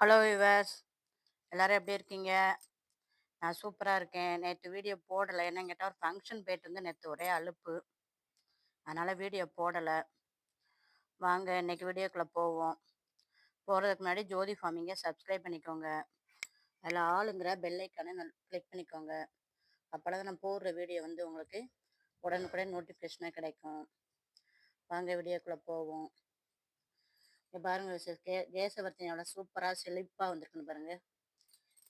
Hello viewers எல்லோரும் எப்படி இருக்கீங்க? நான் சூப்பராக இருக்கேன். நேற்று வீடியோ போடலை. என்னன்னு கேட்டால் ஒரு ஃபங்க்ஷன் போயிட்டு வந்து நேற்று ஒரே அலுப்பு. அதனால் வீடியோ போடலை. வாங்க இன்னைக்கு வீடியோக்குள்ளே போவோம். போகிறதுக்கு முன்னாடி ஜோதி ஃபார்மிங்கை சப்ஸ்கிரைப் பண்ணிக்கோங்க. அதில் ஆளுங்கிற பெல்லைக்கானே கிளிக் பண்ணிக்கோங்க. அப்போ தான் நான் போடுற வீடியோ வந்து உங்களுக்கு உடனுக்குடன் நோட்டிஃபிகேஷனாக கிடைக்கும். வாங்க வீடியோக்குள்ளே போவோம். இங்க பாருங்க கே கேசவர்த்தினி எவ்வளோ சூப்பராக செழிப்பாக வந்திருக்குன்னு பாருங்கள்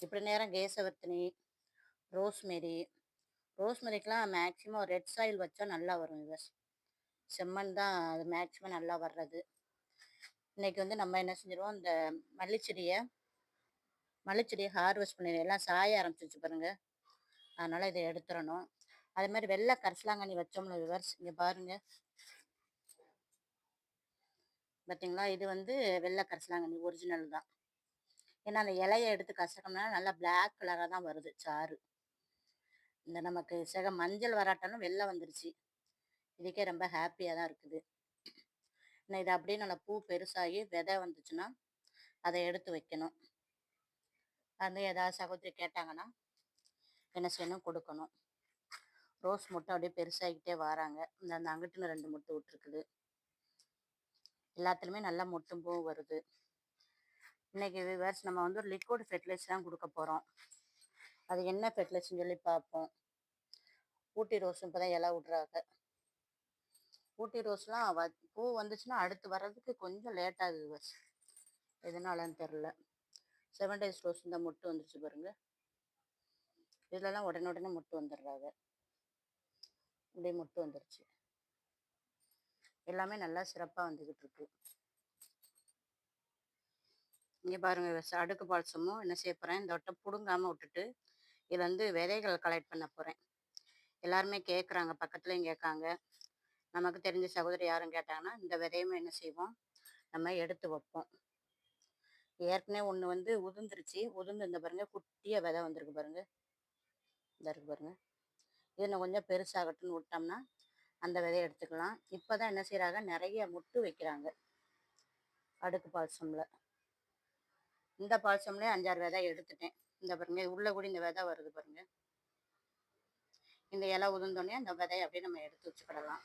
இப்படி நேரம் கேசவர்த்தினி ரோஸ்மெரி ரோஸ்மெரிக்கெலாம் மேக்ஸிமம் ரெட் சாயில் வச்சா நல்லா வரும் யுவர்ஸ் செம்மண் தான் அது மேக்ஸிமம் நல்லா வர்றது. இன்றைக்கி வந்து நம்ம என்ன செஞ்சிருவோம் இந்த மல்லிச்செடியை மல்லிச்செடியை ஹார்வெஸ்ட் பண்ணி எல்லாம் சாய ஆரம்பிச்சிச்சு பாருங்க. அதனால் இதை எடுத்துடணும். அதே மாதிரி வெள்ளை கரிசலாங்கண்ணி வச்சோம்ல விவர்ஸ் இங்கே பாருங்கள் பார்த்தீங்களா இது வந்து வெள்ளை கரிசலாங்கண்ணி ஒரிஜினல் தான். ஏன்னா அந்த இலையை எடுத்து கசக்கம்னா நல்லா பிளாக் கலராக தான் வருது சாறு. இந்த நமக்கு சக மஞ்சள் வராட்டாலும் வெள்ளை வந்துருச்சு. இதுக்கே ரொம்ப ஹாப்பியாக தான் இருக்குது. இன்னும் இது அப்படியே நல்லா பூ பெருசாகி விதை வந்துச்சுன்னா அதை எடுத்து வைக்கணும். வந்து ஏதாவது சகோதரி கேட்டாங்கன்னா என்ன செய்யணும்? கொடுக்கணும். ரோஸ் முட்டை அப்படியே பெருசாகிக்கிட்டே வராங்க. இந்த அந்த அங்கிட்டுன்னு ரெண்டு முட்டை விட்டுருக்குது. எல்லாத்துலேயுமே நல்லா மொட்டும் பூ வருது இன்றைக்கி விவர்ஸ் நம்ம வந்து ஒரு லிக்விட் ஃபெர்டிலைசர் தான் கொடுக்க போகிறோம் அது என்ன ஃபெர்டிலைசர்னு சொல்லி பார்ப்போம். ஊட்டி ரோஸும் இப்போ தான் இலை விட்றாங்க. ஊட்டி ரோஸ்லாம் வ பூ வந்துச்சுன்னா அடுத்து வர்றதுக்கு கொஞ்சம் லேட் ஆகுது விவர்ஸ் எதனாலன்னு தெரில செவன் டேஸ் ரோஸ் இந்த முட்டு வந்துருச்சு பாருங்க. இதுலலாம் உடனே உடனே முட்டு வந்துடுறாங்க. இப்படியே முட்டு வந்துருச்சு. எல்லாமே நல்லா சிறப்பாக வந்துக்கிட்டு இருக்கு இங்கே பாருங்க அடுக்கு பால்சமும் என்ன செய்ய போகிறேன் இந்த வட்டம் பிடுங்காமல் விட்டுட்டு இதில் வந்து விதைகள் கலெக்ட் பண்ண போகிறேன் எல்லாருமே கேட்குறாங்க பக்கத்துலேயும் கேட்காங்க நமக்கு தெரிஞ்ச சகோதரி யாரும் கேட்டாங்கன்னா இந்த விதையுமே என்ன செய்வோம் நம்ம எடுத்து வைப்போம். ஏற்கனவே ஒன்று வந்து உதிர்ந்துருச்சு உதிர்ந்து இந்த பாருங்க குட்டியாக விதை வந்திருக்கு பாருங்க. இந்த இருக்கு பாருங்க. இது நான் கொஞ்சம் பெருசாகட்டும்னு விட்டோம்னா அந்த விதையை எடுத்துக்கலாம். இப்போ தான் என்ன செய்கிறாங்க நிறைய முட்டு வைக்கிறாங்க. அடுக்கு பால்சமில் இந்த பால்சம்லேயே அஞ்சாறு விதை எடுத்துட்டேன். இந்த பாருங்க உள்ள கூட இந்த விதை வருது பாருங்க. இந்த இலை உதிர்ந்தோடனே அந்த விதையை அப்படியே நம்ம எடுத்து வச்சுக்கிடலாம்.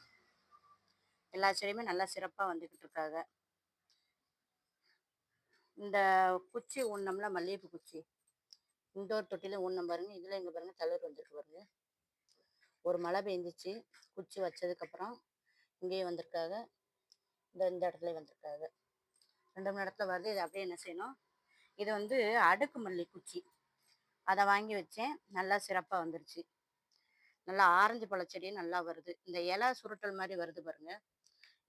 எல்லா செடியுமே நல்லா சிறப்பாக வந்துக்கிட்டு இருக்காங்க. இந்த குச்சி ஊன்னம்ல மல்லிகைப்பூ குச்சி. இந்த ஒரு தொட்டில பாருங்க. இதில் இங்கே பாருங்க தளர் வந்துருக்கு பாருங்க. ஒரு மழை பெஞ்சிச்சு குச்சி வச்சதுக்கப்புறம் இங்கேயும் வந்திருக்காங்க. இந்த இந்த இடத்துல வந்திருக்காங்க. ரெண்டு மூணு இடத்துல வருது இதை அப்படியே என்ன செய்யணும் இது வந்து அடுக்கு மல்லி குச்சி. அதை வாங்கி வச்சேன். நல்லா சிறப்பாக வந்துருச்சு. நல்லா ஆரஞ்சு பழச்செடியும் நல்லா வருது. இந்த இலை சுருட்டல் மாதிரி வருது பாருங்க.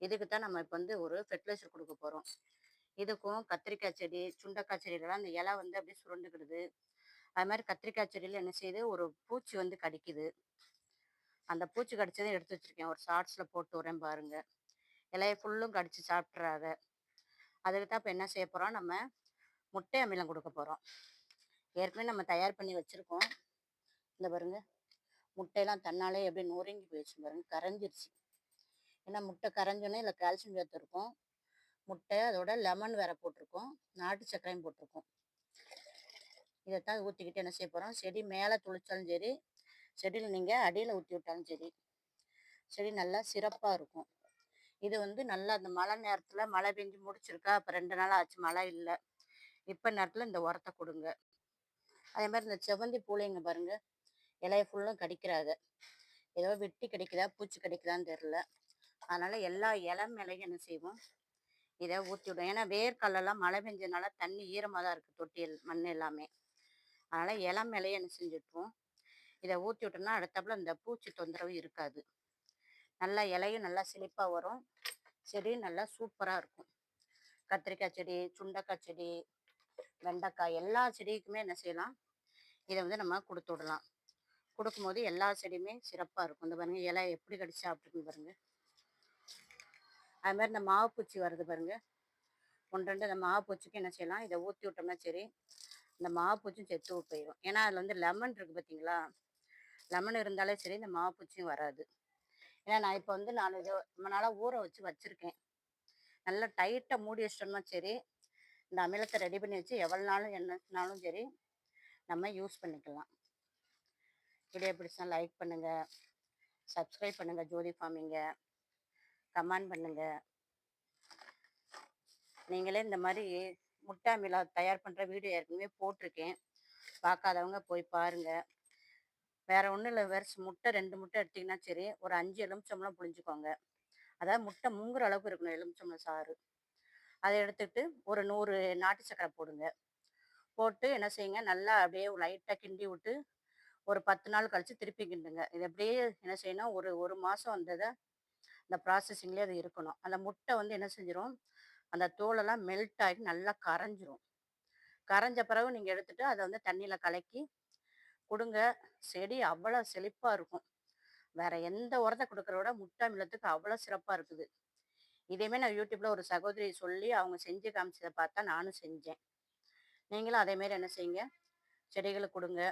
இதுக்கு தான் நம்ம இப்போ வந்து ஒரு ஃபெர்டிலைசர் கொடுக்க போகிறோம் இதுக்கும் கத்திரிக்காய் செடி சுண்டக்காய் செடியிலலாம் அந்த இலை வந்து அப்படியே சுருண்டுக்கிடுது அது மாதிரி கத்திரிக்காய் செடியில் என்ன செய்யுது? ஒரு பூச்சி வந்து கடிக்குது. அந்த பூச்சி கடிச்சதையும் எடுத்து வச்சிருக்கேன். ஒரு ஷார்ட்ஸில் போட்டு வரேன் பாருங்க. இலையை ஃபுல்லும் கடிச்சு சாப்பிட்றாத அதுக்கு தான் இப்போ என்ன செய்ய போகிறோம் நம்ம முட்டை அமிலம் கொடுக்க போகிறோம் ஏற்கனவே நம்ம தயார் பண்ணி வச்சுருக்கோம். இந்த பாருங்க. முட்டையெல்லாம் தன்னாலே எப்படி நொறுங்கி போயிடுச்சு பாருங்க. கரைஞ்சிருச்சு. ஏன்னா முட்டை கரைஞ்சோன்னே இல்லை கால்சியம் சத்து இருக்கும். முட்டை அதோட லெமன் வேற போட்டிருக்கோம். நாட்டு சர்க்கரையும் போட்டிருக்கோம். இதைத்தான் ஊற்றிக்கிட்டு என்ன செய்ய போகிறோம் செடி மேலே துளிச்சாலும் சரி செடியில் நீங்கள் அடியில் ஊற்றி விட்டாலும் சரி செடி நல்லா சிறப்பாக இருக்கும். இது வந்து நல்லா அந்த மழை நேரத்தில் மழை பெஞ்சு முடிச்சிருக்கா அப்போ ரெண்டு நாள் ஆச்சு மழை இல்லை. இப்போ நேரத்தில் இந்த உரத்தை கொடுங்க. அதே மாதிரி இந்த செவந்தி பூளைங்க பாருங்க இலைய ஃபுல்லும் கிடைக்கிறாங்க. ஏதோ வெட்டி கிடைக்குதா பூச்சி கிடைக்குதான்னு தெரில அதனால் எல்லா இலை மேலையும் என்ன செய்வோம் இதை ஊற்றி விடும் ஏன்னா வேர்க்கல்லாம் மழை பெஞ்சதுனால தண்ணி ஈரமாக தான் இருக்குது தொட்டியல் மண் எல்லாமே. அதனால் இலை மேலேயே என்ன செஞ்சுட்டுருவோம் இதை ஊற்றி விட்டோம்னா அடுத்தப்பல இந்த பூச்சி தொந்தரவு இருக்காது. நல்லா இலையும் நல்லா செழிப்பாக வரும். செடியும் நல்லா சூப்பராக இருக்கும். கத்திரிக்காய் செடி சுண்டக்காய் செடி வெண்டைக்காய் எல்லா செடிக்குமே என்ன செய்யலாம்? இதை வந்து நம்ம கொடுத்து விடலாம். கொடுக்கும்போது எல்லா செடியுமே சிறப்பாக இருக்கும். இந்த பாருங்கள் இலை எப்படி கடிச்சு சாப்பிட்டுருக்கு பாருங்கள் அது மாதிரி இந்த மாவு பூச்சி வருது பாருங்கள் ஒன்று ரெண்டு இந்த மாவு பூச்சிக்கு என்ன செய்யலாம்? இதை ஊற்றி விட்டோம்னா சரி இந்த மாவு பூச்சியும் செத்து போயிடும் ஏன்னா அதில் வந்து லெமன் இருக்குது பார்த்தீங்களா லெமன் இருந்தாலே சரி இந்த மாவு பூச்சியும் வராது. ஏன்னா நான் இப்போ வந்து நான் இது ரொம்ப நாளாக ஊற வச்சு வச்சுருக்கேன். நல்லா டைட்டாக மூடி வச்சிட்டோம்னா சரி இந்த அமிலத்தை ரெடி பண்ணி வச்சு எவ்வளோ நாளும் என்னனாலும் சரி நம்ம யூஸ் பண்ணிக்கலாம். வீடியோ பிடிச்சா லைக் பண்ணுங்கள் சப்ஸ்கிரைப் பண்ணுங்கள் ஜோதி ஃபார்மிங்க. கமெண்ட் பண்ணுங்கள் நீங்களே இந்த மாதிரி முட்டை அமிலா தயார் பண்ணுற வீடியோ ஏற்கனவே போட்டிருக்கேன். பார்க்காதவங்க போய் பாருங்கள் வேற ஒன்றும் இல்லை. வேறு முட்டை ரெண்டு முட்டை எடுத்திங்கன்னா சரி ஒரு அஞ்சு எலுமிச்சம்பளம் புளிஞ்சுக்கோங்க அதாவது முட்டை முங்குற அளவுக்கு இருக்கணும் எலுமிச்சம்பளம் சாறு. அதை எடுத்துக்கிட்டு ஒரு நூறு நாட்டு சக்கரை போடுங்க. போட்டு என்ன செய்யுங்க? நல்லா அப்படியே லைட்டாக கிண்டி விட்டு ஒரு பத்து நாள் கழித்து திருப்பி கிண்டுங்க. இது அப்படியே என்ன செய்யணும்? ஒரு ஒரு மாதம் வந்ததை அந்த ப்ராசஸிங்லேயே அது இருக்கணும். அந்த முட்டை வந்து என்ன செஞ்சிடும் அந்த தோலெல்லாம் மெல்ட் ஆகி நல்லா கரைஞ்சிரும். கரைஞ்ச பிறகு நீங்கள் எடுத்துகிட்டு அதை வந்து தண்ணியில் கலக்கி கொடுங்க. செடி அவ்வளோ செழிப்பாக இருக்கும். வேற எந்த உரத்தை கொடுக்குற விட முட்டை மில்லத்துக்கு அவ்வளோ சிறப்பாக இருக்குது. இதையுமே நான் யூடியூப்பில் ஒரு சகோதரி சொல்லி அவங்க செஞ்சு காமிச்சதை பார்த்தா நானும் செஞ்சேன். நீங்களும் அதேமாரி என்ன செய்யுங்க? செடிகளுக்கு கொடுங்க.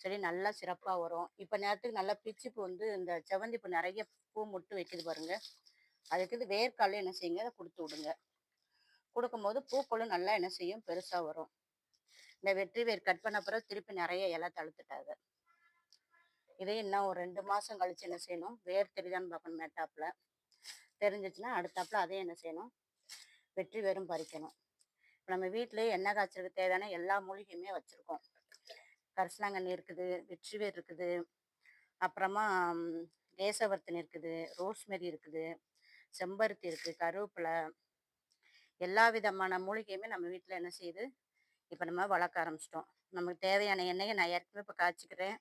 செடி நல்லா சிறப்பாக வரும். இப்போ நேரத்துக்கு நல்லா பிச்சுப்பு வந்து இந்த செவந்தி பூ நிறைய பூ முட்டு வைக்குது பாருங்க. அதுக்கு இது வேர்க்காலையும் என்ன செய்யுங்க? அதை கொடுத்து விடுங்க. கொடுக்கும்போது பூக்களும் நல்லா என்ன செய்யும்? பெருசாக வரும். இந்த வெற்றி வேர் கட் பண்ண பிறகு திருப்பி நிறைய இலை தழுத்துட்டாங்க இதே இன்னும் ஒரு ரெண்டு மாதம் கழிச்சு என்ன செய்யணும்? வேர் தெரியுதான்னு பார்க்கணும் மேட்டாப்பில். தெரிஞ்சிச்சுன்னா அடுத்தாப்பில் அதே என்ன செய்யணும்? வெற்றி வேரும் பறிக்கணும். இப்போ நம்ம வீட்டிலேயே எண்ணெய் காய்ச்சலுக்கு தேவையான எல்லா மூலிகையுமே வச்சுருக்கோம். கரிசலாங்கண்ணி இருக்குது வெற்றி வேர் இருக்குது. அப்புறமா கேசவர்த்தன் இருக்குது ரோஸ்மெரி இருக்குது செம்பருத்தி இருக்குது கருவேப்பிலை. எல்லா விதமான மூலிகையுமே நம்ம வீட்டில் என்ன செய்யுது? இப்போ நம்ம வளர்க்க ஆரம்பிச்சிட்டோம். நமக்கு தேவையான எண்ணெயை நான் ஏற்கனவே இப்போ காய்ச்சிக்கிறேன்.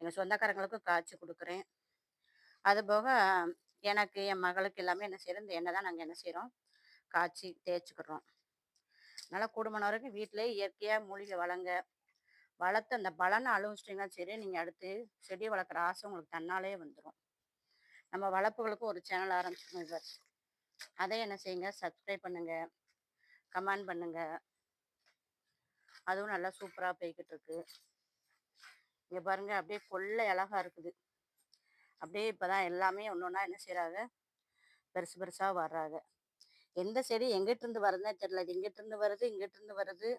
எங்கள் சொந்தக்காரங்களுக்கும் காய்ச்சி கொடுக்குறேன். அதுபோக எனக்கு என் மகளுக்கு எல்லாமே என்ன செய்கிறோம் இந்த எண்ணெய் தான் நாங்கள் என்ன செய்கிறோம் காய்ச்சி தேய்ச்சிக்கிறோம். அதனால் கூடுமான வரைக்கும் வீட்டிலே இயற்கையாக மூலிகை வளங்க வளர்த்து அந்த பலனை அழுவிச்சிட்டிங்கன்னா சரி நீங்கள் அடுத்து செடி வளர்க்குற ஆசை உங்களுக்கு தன்னாலே வந்துடும் நம்ம வளர்ப்புகளுக்கும் ஒரு சேனல் ஆரம்பிச்சிருக்கோம் இவர். அதை என்ன செய்யுங்க சப்ஸ்கிரைப் பண்ணுங்கள் கமெண்ட் பண்ணுங்கள் அதுவும் நல்லா சூப்பராக போய்கிட்டு இருக்கு இங்கே பாருங்க அப்படியே கொள்ளை அழகா இருக்குது. அப்படியே இப்போதான் எல்லாமே ஒன்று ஒன்றா என்ன செய்கிறாங்க பெருசு பெருசாக வர்றாங்க. எந்த செடி எங்கிட்டிருந்து வருதுன்னே தெரியல. இது இங்கிட்டிருந்து வருது இங்கிட்டிருந்து வருது.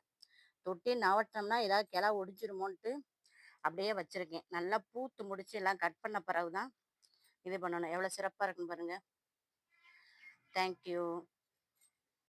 தொட்டி நவட்டம்னா ஏதாவது கிளா ஒடிச்சிருமோன்ட்டு அப்படியே வச்சுருக்கேன். நல்லா பூத்து முடிச்சு எல்லாம் கட் பண்ண பிறகு தான் இது பண்ணணும். எவ்வளோ சிறப்பாக இருக்குன்னு பாருங்கள் தேங்க்யூ